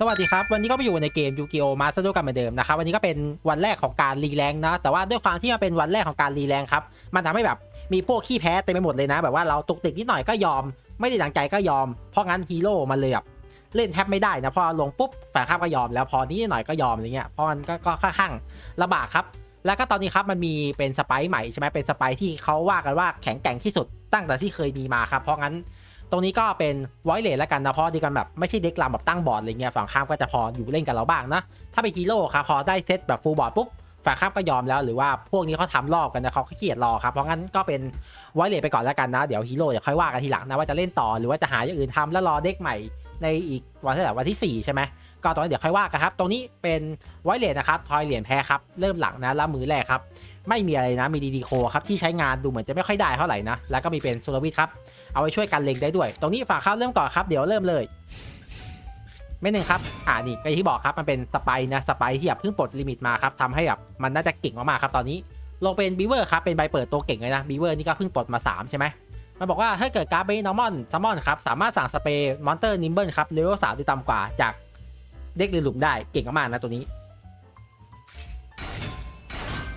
สวัสดีครับ วันนี้ก็ไปอยู่ในเกมยูกิโอมาสเตอร์กันเหมือนเดิมนะครับวันนี้ก็เป็นวันแรกของการรีแรงนะแต่ว่าด้วยความที่มันเป็นวันแรกของการรีแรงครับมันทำให้แบบมีพวกขี้แพ้เต็มไปหมดเลยนะ แบบว่าเราตุกติกนิดหน่อยก็ยอม ไม่ได้ดังใจก็ยอม เพราะงั้นฮีโร่มันเลยแบบเล่นแทบไม่ได้นะพอลงปุ๊บฝ่ายข้ามก็ยอมแล้วพอนี้หน่อยก็ยอมอะไรเงี้ยเพราะมันก็ค่อนข้างลำบากครับ แล้วก็ตอนนี้ครับมันมีเป็นสไปซ์ใหม่ใช่ไหมเป็นสไปซ์ที่เขาว่ากันว่าแข็งแกร่งที่สุดตั้งแต่ที่เคยมีมาครับเพราะงั้น ตรงนี้ก็เป็นไวเลสแล้วกันนะ เพราะดีกันแบบไม่ใช่เด็กลำแบบตั้งบอร์ดอะไรเงี้ยฝั่งข้ามก็จะพออยู่เล่นกับเราบ้างนะ ถ้าเป็นฮีโร่ครับพอได้เซตแบบฟูลบอร์ดปุ๊บฝั่งข้ามก็ยอมแล้วหรือว่าพวกนี้เขาทำรอบกันนะเขาขี้เกียจรอครับเพราะงั้นก็เป็นไวเลสไปก่อนแล้วกันนะ เดี๋ยวฮีโร่เดี๋ยวค่อยว่ากันทีหลังนะว่าจะเล่นต่อหรือว่าจะหาอย่างอื่นทำแล้วรอเด็กใหม่ในอีกวันที่ไหนวันที่สี่ใช่ไหมก็ตอนนี้เดี๋ยวค่อยว่ากันครับ ตรงนี้เป็นไวเลสนะครับทอยเหรียญแพ้ครับ เริ่มหลังนะแล้วมือแรกครับ ไม่มีอะไรนะ มีดีดีโคครับ ที่ใช้งานดูเหมือนจะไม่ค่อยได้เท่าไหร่นะ แล้วก็มีเป็นโซลวิทครับ เอาไว้ช่วยกันเล็งได้ด้วย ตรงนี้ฝากเข้าเริ่มก่อนครับเดี๋ยวเริ่มเลยไม่หนึ่งครับ อ่านี่ก็อที่บอกครับ มันเป็นสไปร์นะสไปร์ที่แบบเพิ่งปลดลิมิตมาครับทำให้แบบมันน่าจะเก่งมากๆครับตอนนี้ ลงเป็นบีเวอร์ครับ เป็นใบเปิดตัวเก่งเลยนะบีเวอร์นี่ก็เพิ่งปลดมา 3 ใช่ไหมมันบอกว่าถ้าเกิดการ์ดเบนอร์มอนซัมมอนครับ สามารถสั่งสเปรย์มอนเตอร์นิมเบิลครับเลเวลสามหรือต่ำกว่าจากเด็กหรือหลุมได้เก่งมากๆนะตัวนี้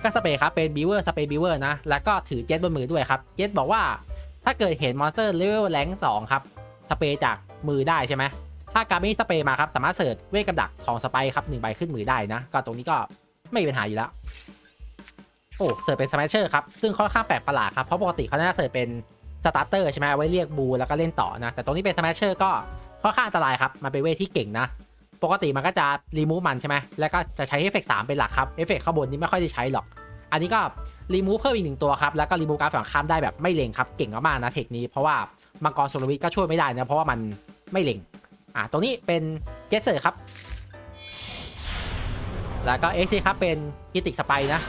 ก็สเปรย์ครับเป็นบีเวอร์สเปรย์บีเวอร์นะแล้วก็ถือเจ็ตบนมือด้วยครับเจ็ตบอกว่า ถ้าเกิดเห็นมอนสเตอร์เลเวลแรงสองครับ สเปรย์จากมือได้ใช่ไหม ถ้าการม่สเปรย์มาครับ สามารถเสิร์ชเวทกับดักของสไปร์ครับหนึ่งใบขึ้นมือได้นะ ก็ตรงนี้ก็ไม่มีปัญหาอยู่แล้ว โอ้ เสิร์ชเป็นสมัชเชอร์ครับ ซึ่งค่อนข้างแปลกประหลาดครับ เพราะปกติเขาน่าเสิร์ชเป็นสตาร์เตอร์ใช่ไหมเอาไว้เรียกบูแล้วก็เล่นต่อนะ แต่ตรงนี้เป็นสมัชเชอร์ก็ค่อนข้างอันตรายครับ มันเป็นเวทที่เก่งนะ ปกติมันก็จะรีมูฟมันใช่ไหมแล้วก็จะใช้เอฟเฟกต์สามเป็นหลักครับ เอฟเฟกต์ข้างบนนี้ไม่ค่อยได้ใช้หรอก อันนี้ก็ รีมูฟเพิ่มอีกหนึ่งตัวครับ แล้วก็รีมูฟการดฝั่งข้ามได้แบบไม่เล็งครับ เก่งมากๆนะเทคนี้เพราะว่ามังกรโซลวิทก็ช่วยไม่ได้นะ เพราะว่ามันไม่เล็ง อะตรงนี้เป็นเจสเซอร์ครับ แล้วก็เอ็กซ์ครับเป็นกิติกสไปนะ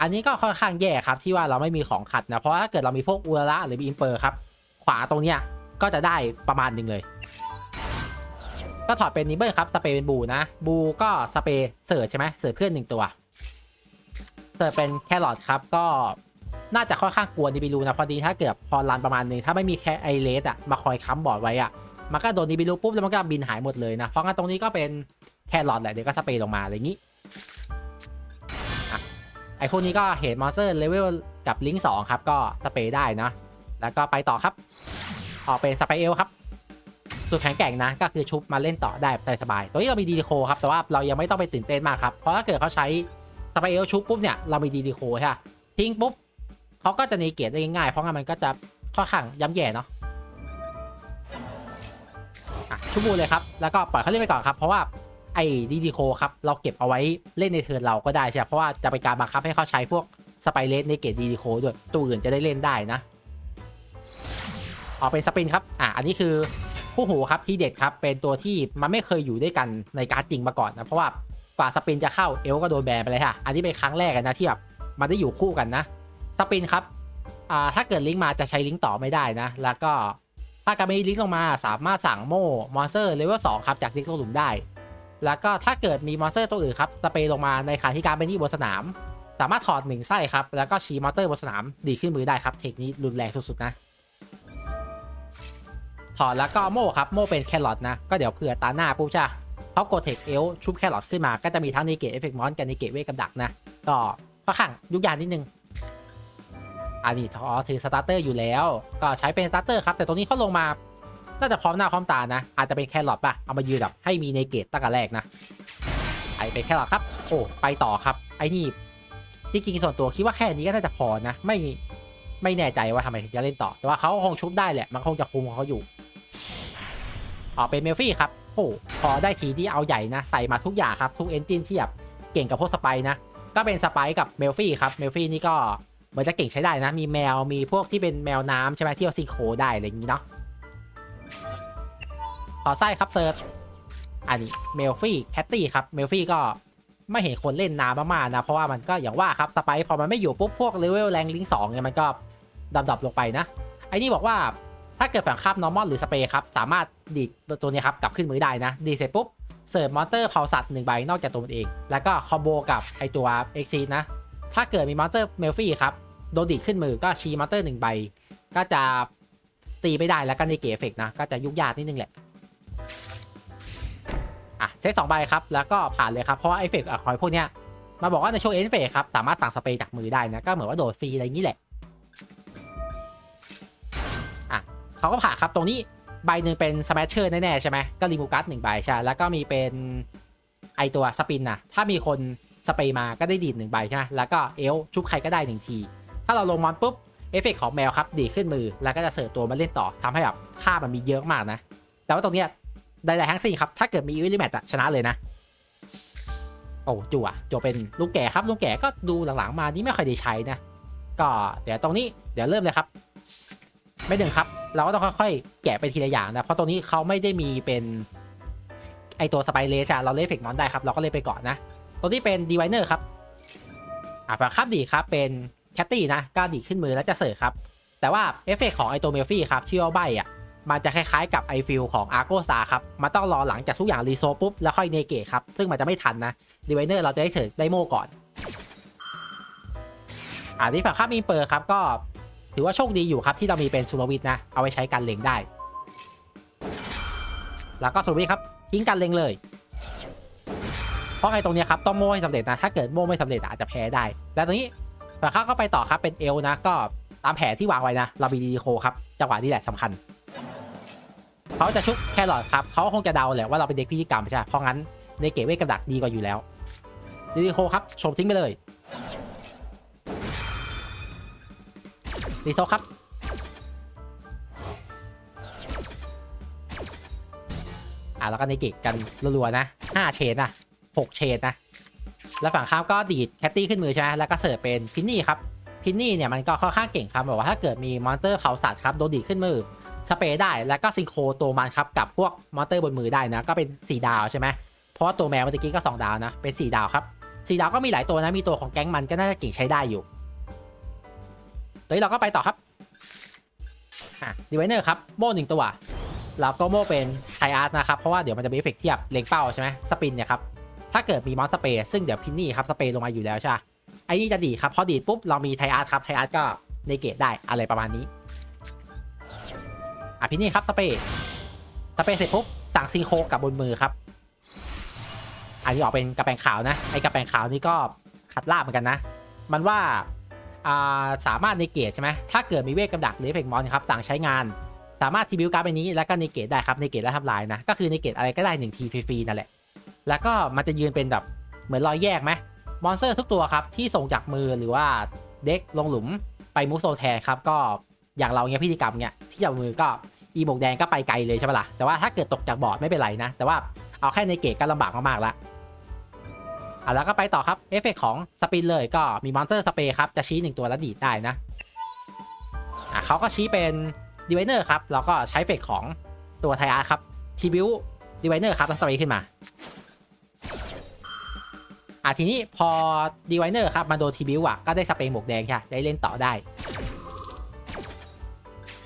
อันนี้ก็ค่อนข้างแย่ครับที่ว่าเราไม่มีของขัดนะ เพราะถ้าเกิดเรามีพวกอุระหรืออินเปอร์ครับ ขวาตรงเนี้ยก็จะได้ประมาณหนึ่งเลย ก็ถอดเป็นนิเบิลครับสเปรย์เป็นบูนะ บูก็สเปรย์เสิร์ชใช่ไหมเสิร์ชเพื่อนหนึ่งตัว เสิร์ชเป็นแครอทครับก็น่าจะค่อนข้างกลัวนิบิลูนะพอดีถ้าเกิดพอรันประมาณนึงถ้าไม่มีแค่ไอเลสอะมาคอยค้ำบอร์ดไว้อะมันก็โดนนิบิลูปุ๊บแล้วมันก็บินหายหมดเลยนะเพราะงั้นตรงนี้ก็เป็นแครอทแหละเดี๋ยวก็สเปรย์ลงมาอะไรอย่างนี้ไอพวกนี้ก็เห็นมอนสเตอร์เลเวลกับลิงก์สองครับก็สเปรย์ได้นะแล้วก็ไปต่อครับ ออกเป็นสไปเอลครับสุดแข็งแกร่งนะก็คือชุบมาเล่นต่อได้สบายๆตัวนี้เรามีดีโคครับแต่ว่าเรายังไม่ต้องไปตื่นเต้นมากครับเพราะถ้าเกิดเขาใช้ สไปเอลชุบปุ๊บเนี่ยเรามีดีดีโคใช่ปะทิ้งปุ๊บเขาก็จะเนเกตได้ง่ายๆ เพราะงั้นมันก็จะค่อนข้างย้ำแย่เนาะอะชุบบูเลยครับ แล้วก็ปล่อยเขาเล่นไปก่อนครับ เพราะว่าไอ้ดีดีโคครับ เราเก็บเอาไว้เล่นในเทิร์นเราก็ได้ใช่ปะเพราะว่าจะเป็นการบังคับให้เขาใช้พวกสไปเลสในเกตดีดีโคด้วย ตัวอื่นจะได้เล่นได้นะออกเป็นสปินครับ อะ อันนี้คือผู้หูครับที่เด็ดครับ เป็นตัวที่มันไม่เคยอยู่ด้วยกันในการ์ดจริงมาก่อนนะ เพราะว่า กว่าสปินจะเข้าเอลก็โดนแบนไปเลยค่ะ อันนี้เป็นครั้งแรกนะที่แบบมันได้อยู่คู่กันนะ สปินครับอ่าถ้าเกิดลิงก์มาจะใช้ลิงก์ต่อไม่ได้นะ แล้วก็ถ้าการไม่ลิงก์ลงมาสามารถสั่งโม่มอนสเตอร์เลเวลสองครับจากลิงก์ลงหลุมได้ แล้วก็ถ้าเกิดมีมอนสเตอร์ตัวอื่นครับสเปรย์ลงมาในขาที่การเป็นที่บนสนาม สามารถถอดหนึ่งไส้ครับแล้วก็ชี้มอนสเตอร์บนสนามดีขึ้นมือได้ครับเทคนี้รุนแรงสุดๆนะถอดแล้วก็โม่ครับโม่เป็นแครอทนะก็เดี๋ยวเผื่อตาหน้าปุ๊บใช่ปะเขากเทคเอลชุบแครอทขึ้นมาก็จะมีทั้งในเกตเอฟเฟกต์มอนกับในเกตเวกับดักนะ ก็ค่อนข้างยุ่งยากนิดนึงอันนี้ทอถือสตาร์เตอร์อยู่แล้ว ก็ใช้เป็นสตาร์เตอร์ครับ แต่ตรงนี้เขาลงมา น่าจะพร้อมหน้าพร้อมตานะ อาจจะเป็นแครอทป่ะ เอามายืนแบบให้มีในเกตตั้งแต่แรกนะไอเป็นแครอทครับ โอ้ไปต่อครับ ไอ้นี่จริงๆส่วนตัวคิดว่าแค่นี้ก็น่าจะพอนะ ไม่ไม่แน่ใจว่าทำไมถึงจะเล่นต่อ แต่ว่าเขาคงชุบได้แหละ มันคงจะคุมของเขาอยู่ออกเป็นเมลฟี่ครับ โอ้พอได้ทีที่เอาใหญ่นะ ใส่มาทุกอย่างครับ ทุกเอนจินที่แบบเก่งกับพวกสไปนะ ก็เป็นสไปกับเมลฟี่ครับ เมลฟี่นี่ก็เหมือนจะเก่งใช้ได้นะ มีแมว มีพวกที่เป็นแมวน้ำใช่ไหมที่เอาซิงโคได้อะไรอย่างนี้เนาะต่อไส้ครับเซิร์ชอันเมลฟี่แคตตี้ครับ เมลฟี่ก็ไม่เห็นคนเล่นนานมากๆนะ เพราะว่ามันก็อย่างว่าครับสไปพอมันไม่อยู่ปุ๊บพวกเลเวลแรงลิงสองเนี่ยมันก็ดำดับลงไปนะ ไอ้นี่บอกว่า ถ้าเกิดฝั่งข้ามนอร์มอลหรือสเปรย์ครับ สามารถดีดตัวนี้ครับกลับขึ้นมือได้นะ ดีเสร็จปุ๊บ เสิร์ฟมอนเตอร์เผาสัตว์หนึ่งใบนอกจากตัวมันเอง แล้วก็คอมโบกับไอตัวเอ็กซีนะ ถ้าเกิดมีมอนเตอร์เมลฟี่ครับ โดนดีดขึ้นมือก็ชี้มอนเตอร์หนึ่งใบ ก็จะตีไม่ได้แล้วก็ในเกเอฟเฟกนะ ก็จะยุ่งยากนิดนึงแหละ อะเซตสองใบครับ แล้วก็ผ่านเลยครับ เพราะว่าไอฟเฟกต์ของพวกเนี้ย มาบอกว่าในช่วงเอ็นเฟกครับ สามารถสั่งสเปรย์จากมือได้นะ ก็เหมือนว่าโดดฟรีอะไรอย่างนี้แหละ เขาก็ผ่าครับตรงนี้ใบหนึ่งเป็นสแมชเชอร์แน่ๆใช่ไหมก็รีมูกัสหนึ่งใบใช่แล้วก็มีเป็นไอตัวสปินนะถ้ามีคนสเปย์มาก็ได้ดีดหนึ่งใบใช่ไหมแล้วก็เอลชุบใครก็ได้หนึ่งที ถ้าเราลงมอนปุ๊บเอฟเฟกต์ของแมวครับดีขึ้นมือแล้วก็จะเสิร์ฟตัวมาเล่นต่อทำให้แบบค่ามันมีเยอะมากนะ แต่ว่าตรงเนี้ยใดๆทั้งสิ้นครับ ถ้าเกิดมีวิลลิแมตชนะเลยนะ โอ้จั่วจั่วเป็นลูกแก่ครับลูกแก่ก็ดูหลังๆมานี่ไม่ค่อยได้ใช้นะ ก็เดี๋ยวตรงนี้เดี๋ยวเริ่มเลยครับ ไม่ดึงครับ เราก็ต้องค่อยๆ แกะไปทีละอย่างนะ เพราะตรงนี้เขาไม่ได้มีเป็น ไอตัวสไปเลชอะเราเล่นเฟกนอนได้ครับ เราก็เล่นไปก่อนนะ ตัวนี้เป็นดีไวเนอร์ครับ อะฝาครับดีครับ เป็นแคตตี้นะก็ดีขึ้นมือแล้วจะเสิร์ฟครับ แต่ว่าเอฟเฟกของไอตัวเมลฟี่ครับที่ว่าใบอะมันจะคล้ายๆกับไอฟิลของอาร์โกสตาครับ มันต้องรอหลังจากทุกอย่างรีโซปุ๊บแล้วค่อยเนเกตครับ ซึ่งมันจะไม่ทันนะดีไวเนอร์เราจะได้เสิร์ฟไดโม่ก่อนอ่าที่ฝั่งข้ามีเปอร์ครับก็ ถือว่าโชคดีอยู่ครับที่เรามีเป็นซูโรวิทนะ เอาไว้ใช้การเล็งได้ แล้วก็ซูโรวิทครับทิ้งการเล็งเลย เพราะไอ้ตรงนี้ครับต้องโม่ให้สำเร็จนะ ถ้าเกิดโม่ไม่สำเร็จอาจจะแพ้ได้ แล้วตรงนี้ฝั่งข้าก็ไปต่อครับเป็นเอลนะ ก็ตามแผนที่วางไว้นะ เรามีดีโคครับจังหวะนี้แหละสำคัญเขาจะชุบแครอทครับเขาคงจะเดาแหละว่าเราเป็นเด็กพิธีกรรมใช่ไหมเพราะงั้นในเกตเวทกับดักดีกว่าอยู่แล้วดีโคครับชมทิ้งไปเลย ดีโซครับ อะแล้วก็นเกตกันรัวๆนะ5เชนนะ6เชนนะ แล้วฝั่งข้ามก็ดีดแคตตี้ขึ้นมือใช่ไหมแล้วก็เสิร์ฟเป็นพินนี่ครับ พินนี่เนี่ยมันก็ค่อนข้างเก่งครับแบบว่าถ้าเกิดมีมอนสเตอร์เผาสัตว์ครับโดนดีดขึ้นมือสเปรย์ได้แล้วก็ซิงโครตัวมันครับกับพวกมอนเตอร์บนมือได้นะ ก็เป็น 4 ดาวใช่ไหมเพราะว่าตัวแมวเมื่อกี้ก็ 2 ดาวนะ เป็น 4 ดาวครับ 4 ดาวก็มีหลายตัวนะ มีตัวของแก๊งมันก็น่าจะเก่งใช้ได้อยู่ ตอนนี้เราก็ไปต่อครับอะดีไวเนอร์ครับ โม่หนึ่งตัว แล้วก็โม่เป็นไทอาร์ตนะครับ เพราะว่าเดี๋ยวมันจะมีเอฟเฟกต์เทียบเล็งเป้าใช่ไหมสปินเนี่ยครับ ถ้าเกิดมีมอนสเปรย์ซึ่งเดี๋ยวพินนี่ครับสเปรย์ลงมาอยู่แล้วใช่ไหมไอ้นี่จะดีดครับ พอดีดปุ๊บเรามีไทอาร์ตครับ ไทอาร์ตก็ในเกตได้อะไรประมาณนี้ อะพี่นี่ครับสเปรย์สเปรย์เสร็จปุ๊บสั่งซิงโครกับบนมือครับ อันนี้ออกเป็นกระแปงขาวนะ ไอ้กระแปงขาวนี่ก็ขัดลาบเหมือนกันนะ มันว่าอ่า สามารถในเกตใช่ไหมถ้าเกิดมีเวทกำดักหรือเอฟเฟกมอนครับสั่งใช้งาน สามารถทีบิวการ์ดใบนี้แล้วก็ในเกตได้ครับในเกตและทำลายนะ ก็คือในเกตอะไรก็ได้หนึ่งทีฟรีๆนั่นแหละ แล้วก็มันจะยืนเป็นแบบเหมือนรอยแยกไหมมอนสเตอร์ทุกตัวครับที่ส่งจากมือหรือว่าเด็กลงหลุมไปมูโซแทนครับก็อย่างเราเงี้ยพิธีกรรมเงี้ยที่จับมือก็อีโบกแดงก็ไปไกลเลยใช่ปะล่ะแต่ว่าถ้าเกิดตกจากบอร์ดไม่เป็นไรนะ แต่ว่าเอาแค่ในเกตก็ลำบากมากๆละ อะแล้วก็ไปต่อครับเอฟเฟกของสปินเลยก็มีมอนสเตอร์สเปรย์ครับ จะชี้หนึ่งตัวแล้วดีดได้นะอะเขาก็ชี้เป็นดีไวเนอร์ครับแล้วก็ใช้เอฟเฟกของตัวไทอาร์ครับทีบิวดีไวเนอร์ครับแล้วสเปรย์ขึ้นมาอะทีนี้พอดีไวเนอร์ครับมาโดนทีบิวอะก็ได้สเปรย์หมวกแดงใช่ได้เล่นต่อได้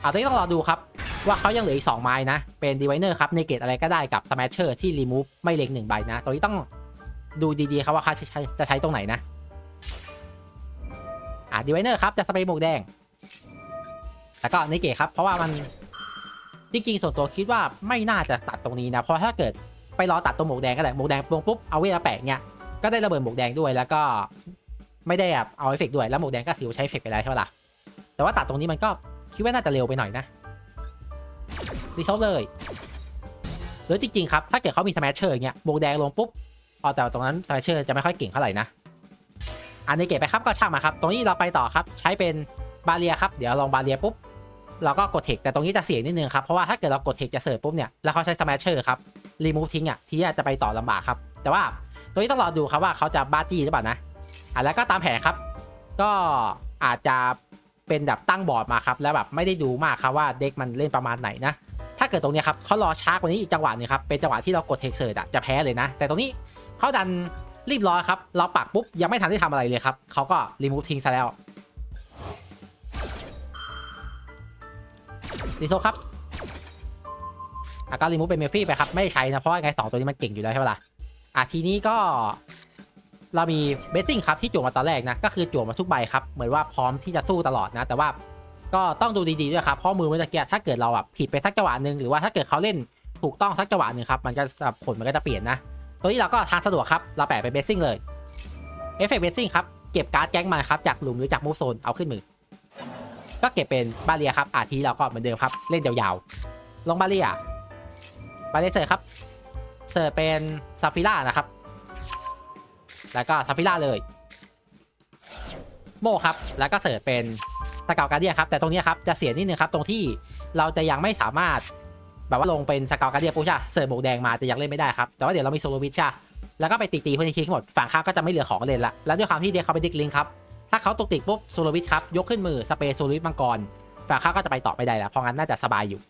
อะตอนนี้ต้องรอดูครับว่าเขายังเหลืออีก 2 ไม้นะ เป็นดีไวเนอร์ครับในเกตอะไรก็ได้กับสแมชเชอร์ที่รีมูฟไม่เล็งหนึ่งใบนะตรงนี้ต้อง ดูดีๆครับว่าเขาจะใช้จะใช้ตรงไหนนะ อะดีไวเนอร์ครับจะสเปรย์หมวกแดง แล้วก็ในเกตครับ เพราะว่ามันจริงๆส่วนตัวคิดว่าไม่น่าจะตัดตรงนี้นะ เพราะถ้าเกิดไปรอตัดตรงหมวกแดงก็ได้หมวกแดงลงปุ๊บเอาเวลาแปะเนี่ยก็ได้ระเบิดหมวกแดงด้วยแล้วก็ไม่ได้แบบเอาเอฟเฟกต์ด้วยแล้วหมวกแดงก็ถือว่าใช้เอฟเฟกต์ไปแล้วใช่ไหมล่ะแต่ว่าตัดตรงนี้มันก็คิดว่าน่าจะเร็วไปหน่อยนะรีโซเลยหรือจริงๆครับถ้าเกิดเขามีสแมชเชอร์อย่างเงี้ยหมวกแดงลงปุ๊บ อ๋อแต่ตรงนั้นสแมเชอร์จะไม่ค่อยเก่งเท่าไหร่นะ อันนี้เก็บไปครับก็ช่างมาครับ ตรงนี้เราไปต่อครับ ใช้เป็นบาเรียครับ เดี๋ยวลองบาเรียปุ๊บ เราก็กดเทคแต่ตรงนี้จะเสียงนิดนึงครับ เพราะว่าถ้าเกิดเรากดเทคจะเสิร์ฟปุ๊บเนี่ย แล้วเขาใช้สแมชเชอร์ครับ รีมูฟทิ้งอะ ทีนี้จะไปต่อลำบากครับ แต่ว่าตัวนี้ต้องรอดูครับว่าเขาจะบ้าจี้หรือเปล่านะ อะแล้วก็ตามแผนครับ ก็อาจจะเป็นแบบตั้งบอร์ดมาครับ แล้วแบบไม่ได้ดูมากครับว่าเด็กมันเล่นประมาณไหนนะ ถ้าเกิดตรงนี้ครับเขารอช้ากว่านี้อีกจังหวะหนึงครับ เป็นจังหวะที่เรากดเทคเซอร์อะจะแพ้เลยนะ แต่ตรงนี้ เขาดันรีบร้อยครับ เราปักปุ๊บ ยังไม่ทันได้ทำอะไรเลยครับ เขาก็รีมูฟทิ้งซะแล้วรีโซครับอะก็รีมูฟเป็นเมฟี่ไปครับ ไม่ใช้นะ เพราะไงสองตัวนี้มันเก่งอยู่แล้วใช่ไหมล่ะอะทีนี้ก็เรามีเบสซิ่งครับที่จั่วมาตอนแรกนะ ก็คือจั่วมาทุกใบครับ เหมือนว่าพร้อมที่จะสู้ตลอดนะ แต่ว่าก็ต้องดูดีๆด้วยครับเพราะมือเมื่อกี้ถ้าเกิดเราแบบผิดไปสักจังหวะหนึ่งหรือว่าถ้าเกิดเขาเล่นถูกต้องสักจังหวะหนึ่งครับมันก็จะผลมันก็จะเปลี่ยนนะ ตัวนี้เราก็ทางสะดวกครับ เราแปะเป็นเบสซิ่งเลยเอฟเฟกต์เบสซิ่งครับ เก็บการ์ดแก๊งมันครับจากหลุมหรือจากมูฟโซนเอาขึ้นมือ ก็เก็บเป็นบาเรียครับอาทีเราก็เหมือนเดิมครับ เล่นยาวๆ ลงบาเรียบาเรียเสิร์ฟครับเสิร์ฟเป็นซาฟิล่านะครับ แล้วก็ซาฟิล่าเลยโมครับ แล้วก็เสิร์ฟเป็นสเกลการเดียครับ แต่ตรงนี้ครับจะเสียนิดนึงครับ ตรงที่เราจะยังไม่สามารถ แบบว่าลงเป็นสเกลการเดียปุ๊บใช่เสิร์ฟโบกแดงมาแต่ยังเล่นไม่ได้ครับ แต่ว่าเดี๋ยวเรามีโซโลวิชใช่แล้วก็ไปตีตีๆเพื่อนทิ้งหมด ฝั่งข้างก็จะไม่เหลือของเล่นละ แล้วด้วยความที่เด็กเขาไปดิกลิงครับ ถ้าเขาตกติกปุ๊บโซโลวิชครับ ยกขึ้นมือสเปรย์โซโลวิชมังกร ฝั่งข้างก็จะไปต่อไม่ได้แล้ว เพราะงั้นน่าจะสบายอยู่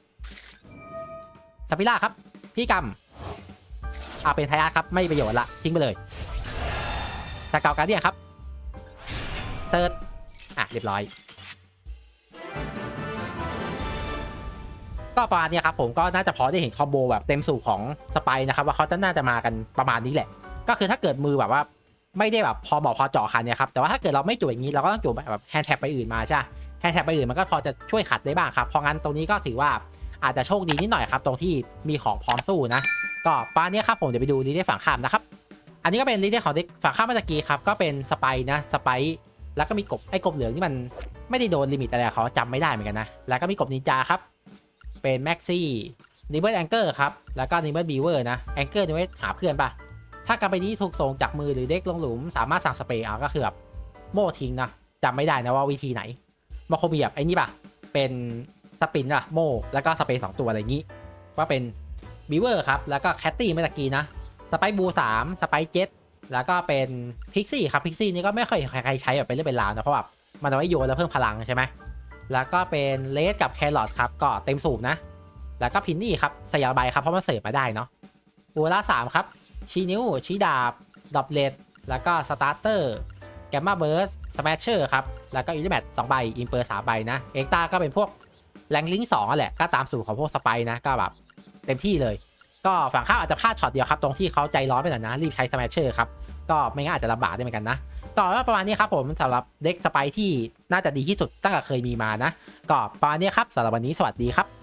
ซาฟิล่าครับ พี่กำเอาเป็นทายาทครับ ไม่ประโยชน์ละ ทิ้งไปเลยสเกลการเดียครับ เซิร์ชอะ เรียบร้อย ก็ประมาณนี้ครับผมก็น่าจะพอได้เห็นคอมโบแบบเต็มสูบของสไปร์นะครับว่าเขาจะน่าจะมากันประมาณนี้แหละ ก็คือถ้าเกิดมือแบบว่าไม่ได้แบบพอเหมาะพอเจาะคันเนี่ยครับแต่ว่าถ้าเกิดเราไม่จุดอย่างนี้เราก็ต้องจุดแบบแฮนด์แท็บไปอื่นมาใช่แฮนด์แท็บไปอื่นมันก็พอจะช่วยขัดได้บ้างครับเพราะงั้นตรงนี้ก็ถือว่าอาจจะโชคดีนิดหน่อยครับตรงที่มีของพร้อมสู้นะก็ปาณเนี้ครับผมเดี๋ยวไปดูลีเดอร์ฝั่งข้ามนะครับอันนี้ก็เป็นลีเดอร์ของฝั่งข้ามเมื่อกี้ครับก็เป็นสไปร์นะสไปร์แล้วก็มีกบไอ้กบเหลืองที่มันไม่ได้โดนลิมิตอะไรเขาจำไม่ได้เหมือนกันนะแล้วก็มีกบนินจาครับ เป็นแม็กซี่นิเบิลแองเกอร์ครับ แล้วก็นิเบิลบีเวอร์นะแองเกอร์นี่ไว้หาเพื่อนปะถ้ากำไปนี้ถูกส่งจากมือหรือเด็กลงหลุม สามารถสั่งสเปรย์เอาก็คือแบบโม่ทิ้งนะจำไม่ได้นะว่าวิธีไหนมาโคบีแบบไอ้นี่ปะเป็นสปินอะโม่แล้วก็สเปรย์สองตัวอะไรอย่างนี้ ว่าเป็นบีเวอร์ครับแล้วก็แคตตี้เมื่อตะกี้นะสไปบูสามสไปเจ็ตแล้วก็เป็นพิกซี่ครับพิกซี่นี่ก็ไม่ค่อยใครใช้แบบเป็นเรื่องเป็นราวนะเพราะแบบมันเอาไว้โยนแล้วเพิ่มพลังใช่ไหม แล้วก็เป็นเลสกับแครอทครับก็เต็มสูบนะ แล้วก็พินนี่ครับสยามใบครับเพราะมันเสิร์ฟมาได้เนาะอูล่าสามครับชีนิ้วชีดาบดอบเลดแล้วก็สตาร์เตอร์แกมมาเบิร์สสแมชเชอร์ครับ แล้วก็อินเตอร์แมทสองใบ อินเปอร์สามใบนะ เอ็กตาก็เป็นพวกแรงลิงสองแหละ ก็ตามสูตรของพวกสไปนะ ก็แบบเต็มที่เลย ก็ฝั่งข้าวอาจจะพลาดช็อตเดียวครับ ตรงที่เขาใจร้อนไปหน่อยนะ รีบใช้สแมชเชอร์ครับ ก็ไม่งั้นอาจจะลำบากได้เหมือนกันนะ ก็ประมาณนี้ครับผมสำหรับเด็กสไปที่น่าจะดีที่สุดตั้งแต่เคยมีมานะ ก็ประมาณนี้ครับสำหรับวันนี้สวัสดีครับ